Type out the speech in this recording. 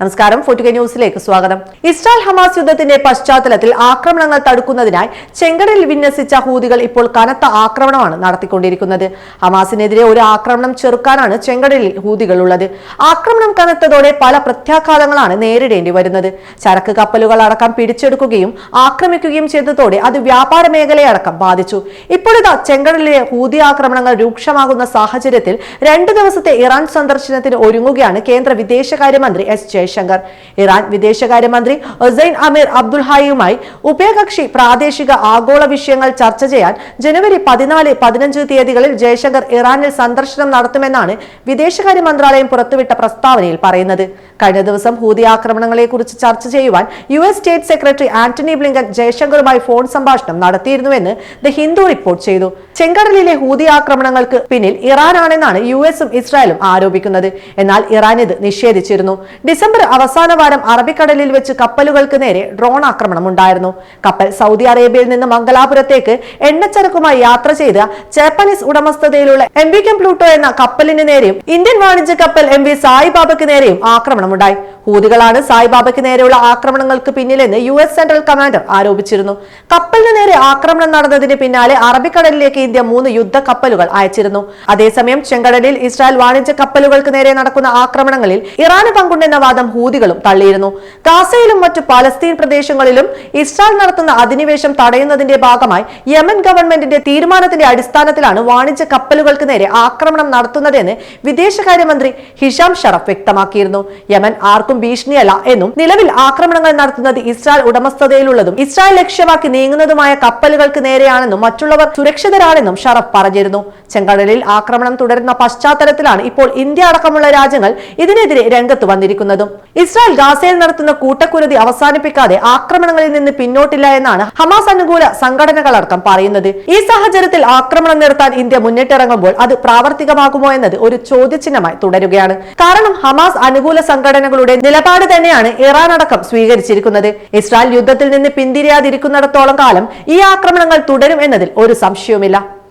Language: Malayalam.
നമസ്കാരം. ഫോർട്ടിക ന്യൂസിലേക്ക് സ്വാഗതം. ഇസ്രായേൽ ഹമാസ് യുദ്ധത്തിന്റെ പശ്ചാത്തലത്തിൽ ആക്രമണങ്ങൾ തടുക്കുന്നതിനായി ചെങ്കടലിൽ വിന്യസിച്ച ഹൂതികൾ ഇപ്പോൾ കനത്ത ആക്രമണമാണ് നടത്തിക്കൊണ്ടിരിക്കുന്നത്. ഹമാസിനെതിരെ ഒരു ആക്രമണം ചെറുക്കാനാണ് ചെങ്കടലിൽ ഹൂതികൾ ഉള്ളത്. ആക്രമണം കനത്തതോടെ പല പ്രത്യാഘാതങ്ങളാണ് നേരിടേണ്ടി വരുന്നത്. ചരക്ക് കപ്പലുകൾ അടക്കം പിടിച്ചെടുക്കുകയും ആക്രമിക്കുകയും ചെയ്തതോടെ അത് വ്യാപാര മേഖലയടക്കം ബാധിച്ചു. ഇപ്പോഴിതാ ചെങ്കടലിലെ ഹൂതി ആക്രമണങ്ങൾ രൂക്ഷമാകുന്ന സാഹചര്യത്തിൽ രണ്ടു ദിവസത്തെ ഇറാൻ സന്ദർശനത്തിന് ഒരുങ്ങുകയാണ് കേന്ദ്ര വിദേശകാര്യമന്ത്രി എസ് ജയശങ്കർ ഇറാൻ വിദേശകാര്യമന്ത്രി ഹുസൈൻ അമീർ അബ്ദുൽ ഹായിയുമായി ഉഭയകക്ഷി പ്രാദേശിക ആഗോള വിഷയങ്ങൾ ചർച്ച ചെയ്യാൻ ജനുവരി പതിനാല് പതിനഞ്ച് തീയതികളിൽ ജയശങ്കർ ഇറാനിൽ സന്ദർശനം നടത്തുമെന്നാണ് വിദേശകാര്യ മന്ത്രാലയം പുറത്തുവിട്ട പ്രസ്താവനയിൽ പറയുന്നത്. കഴിഞ്ഞ ദിവസം ഹൂതി ആക്രമണങ്ങളെ കുറിച്ച് ചർച്ച ചെയ്യുവാൻ U S state secretary Antony Blinken ജയശങ്കറുമായി ഫോൺ സംഭാഷണം നടത്തിയിരുന്നുവെന്ന് ദ ഹിന്ദു റിപ്പോർട്ട് ചെയ്തു. ചെങ്കടലിലെ ഹൂതി ആക്രമണങ്ങൾക്ക് പിന്നിൽ ഇറാനാണെന്നാണ് യു എസും ഇസ്രായേലും ആരോപിക്കുന്നത്. എന്നാൽ ഇറാൻ ഇത് നിഷേധിച്ചിരുന്നു. ഡിസംബർ അവസാന വാരം അറബിക്കടലിൽ വെച്ച് കപ്പലുകൾക്ക് നേരെ ഡ്രോൺ ആക്രമണം ഉണ്ടായിരുന്നു. കപ്പൽ സൗദി അറേബ്യയിൽ നിന്ന് മംഗലാപുരത്തേക്ക് എണ്ണച്ചരക്കുമായി യാത്ര ചെയ്ത ജാപ്പനീസ് ഉടമസ്ഥതയിലുള്ള എം വി കെം പ്ലൂട്ടോ എന്ന കപ്പലിന് നേരെയും ഇന്ത്യൻ വാണിജ്യ കപ്പൽ എം വി സായിബാബയ്ക്ക് നേരെയും ആക്രമണമുണ്ടായി ഹൂതികളാണ് സായിബാബയ്ക്ക് നേരെയുള്ള ആക്രമണങ്ങൾക്ക് പിന്നിലെന്ന് യു എസ് സെൻട്രൽ കമാൻഡർ ആരോപിച്ചിരുന്നു. കപ്പലിന് നേരെ ആക്രമണം നടന്നതിന് പിന്നാലെ അറബിക്കടലിലേക്ക് ഇന്ത്യ മൂന്ന് യുദ്ധ കപ്പലുകൾ അയച്ചിരുന്നു. അതേസമയം ചെങ്കടലിൽ ഇസ്രായേൽ വാണിജ്യ കപ്പലുകൾക്ക് നേരെ നടക്കുന്ന ആക്രമണങ്ങളിൽ ഇറാന് പങ്കുണ്ടെന്ന വാദം ഹൂതികളും തള്ളിയിരുന്നു. ഗാസയിലും മറ്റു പലസ്തീൻ പ്രദേശങ്ങളിലും ഇസ്രായേൽ നടത്തുന്ന അധിനിവേശം തടയുന്നതിന്റെ ഭാഗമായി യമൻ ഗവൺമെന്റിന്റെ തീരുമാനത്തിന്റെ അടിസ്ഥാനത്തിലാണ് വാണിജ്യ കപ്പലുകൾക്ക് നേരെ ആക്രമണം നടത്തുന്നതെന്ന് വിദേശകാര്യമന്ത്രി ഹിഷാം ഷറഫ് വ്യക്തമാക്കിയിരുന്നു. യമൻ ആർക്കും ഭീഷണിയല്ല എന്നും നിലവിൽ ആക്രമണങ്ങൾ നടത്തുന്നത് ഇസ്രായേൽ ഉടമസ്ഥതയിലുള്ളതും ഇസ്രായേൽ ലക്ഷ്യമാക്കി നീങ്ങുന്നതുമായ കപ്പലുകൾക്ക് നേരെയാണെന്നും മറ്റുള്ളവർ സുരക്ഷിതരാണെന്നും ഷറഫ് പറഞ്ഞിരുന്നു. ചെങ്കടലിൽ ആക്രമണം തുടരുന്ന പശ്ചാത്തലത്തിലാണ് ഇപ്പോൾ ഇന്ത്യ അടക്കമുള്ള രാജ്യങ്ങൾ ഇതിനെതിരെ രംഗത്ത് വന്നിരിക്കുന്നതും. ഇസ്രായേൽ ഗാസയിൽ നടത്തുന്ന കൂട്ടക്കുരുതി അവസാനിപ്പിക്കാതെ ആക്രമണങ്ങളിൽ നിന്ന് പിന്നോട്ടില്ല എന്നാണ് ഹമാസ് അനുകൂല സംഘടനകളടക്കം പറയുന്നത്. ഈ സാഹചര്യത്തിൽ ആക്രമണം നിർത്താൻ ഇന്ത്യ മുന്നിട്ടിറങ്ങുമ്പോൾ അത് പ്രാവർത്തികമാകുമോ എന്നത് ഒരു ചോദ്യചിഹ്നമായി തുടരുകയാണ്. കാരണം ഹമാസ് അനുകൂല സംഘടനകളുടെ നിലപാട് തന്നെയാണ് ഇറാൻ അടക്കം സ്വീകരിച്ചിരിക്കുന്നത്. ഇസ്രായേൽ യുദ്ധത്തിൽ നിന്ന് പിന്തിരിയാതിരിക്കുന്നിടത്തോളം കാലം ഈ ആക്രമണങ്ങൾ തുടരും എന്നതിൽ ഒരു സംശയവുമില്ല.